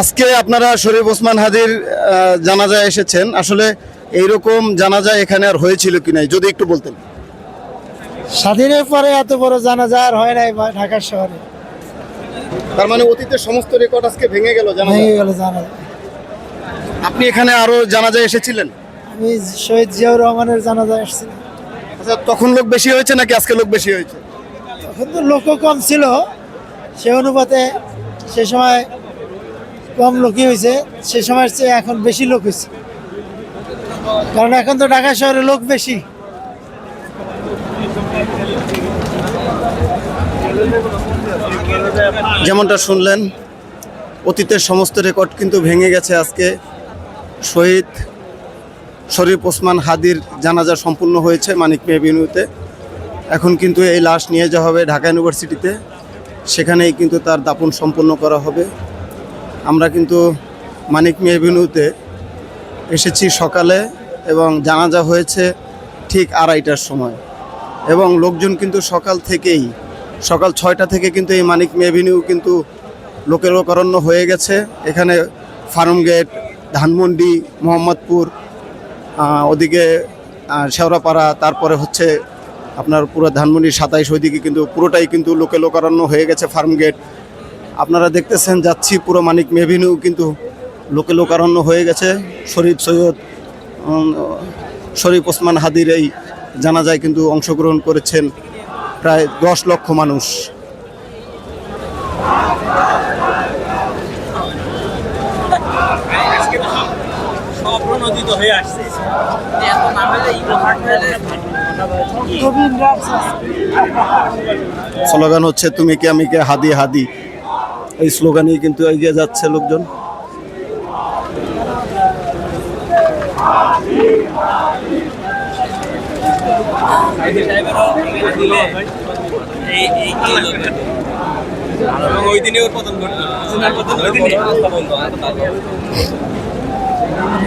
আজকে আপনারা শরীফ ওসমান হাদির আহ, জানাজায় এসেছেন। আসলে এইরকম জানাজা এখানে আর হয়েছিল কি নাই? যদি একটু বলতেন। স্বাধীনের পরে এত বড় জানাজা আর হয় নাই ঢাকার শহরে। তার মানে অতীতের সমস্ত রেকর্ড আজকে ভেঙে গেল জানাজা? ভেঙে গেল জানাজা। আপনি এখানে আরও জানাজা এসেছিলেন? আমি শহীদ জিয়াউর রহমানের জানাজা আসছিলাম। আচ্ছা তখন লোক বেশি হয়েছে নাকি আজকে লোক বেশি হয়েছে? তখন তো লোকও কম ছিল। সে অনুপাতে সে সময় কম লোকই হয়েছে, সে সময়ের চেয়ে এখন বেশি লোক হয়েছে। কারণ এখন তো ঢাকা শহরে লোক বেশি। যেমনটা শুনলেন, অতীতের সমস্ত রেকর্ড কিন্তু ভেঙে গেছে আজকে। শহীদ শরীফ ওসমান হাদির জানাজা সম্পূর্ণ হয়েছে মানিক মেয়ে বিনুতে। এখন কিন্তু এই লাশ নিয়ে যাওয়া হবে ঢাকা ইউনিভার্সিটিতে। সেখানেই কিন্তু তার দাপন সম্পন্ন করা হবে। আমরা কিন্তু মানিক বিনুতে এসেছি সকালে এবং জানাজা হয়েছে ঠিক আড়াইটার সময়। এবং লোকজন কিন্তু সকাল থেকেই, সকাল ছয়টা থেকে কিন্তু এই মানিক মেভিনিউ কিন্তু লোকের লোকারণ্য হয়ে গেছে। এখানে ফার্ম গেট, ধানমন্ডি, মোহাম্মদপুর ওদিকে শেওড়াপাড়া, তারপরে হচ্ছে আপনার পুরো ধানমন্ডির সাতাইশ ওইদিকে কিন্তু পুরোটাই কিন্তু লোকে লোকারণ্য হয়ে গেছে ফার্ম গেট। আপনারা দেখতেছেন, যাচ্ছি পুরো মানিক মেভিনিউ কিন্তু লোকে লোকারণ্য হয়ে গেছে। শরীফ সৈয়দ শরীফ ওসমান হাদির এই জানাজায় কিন্তু অংশগ্রহণ করেছেন প্রায় দশ লক্ষ মানুষ। স্বপ্রণোদিত হয়ে আসছে ইগো হার্ট স্লোগান হচ্ছে তুমি কে আমি কে হাদি হাদি এই স্লোগানই কিন্তু এগিয়ে যাচ্ছে লোকজন ওই দিনে ওর পতন ঘটলো ওই দিনে Thank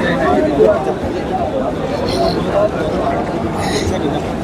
you.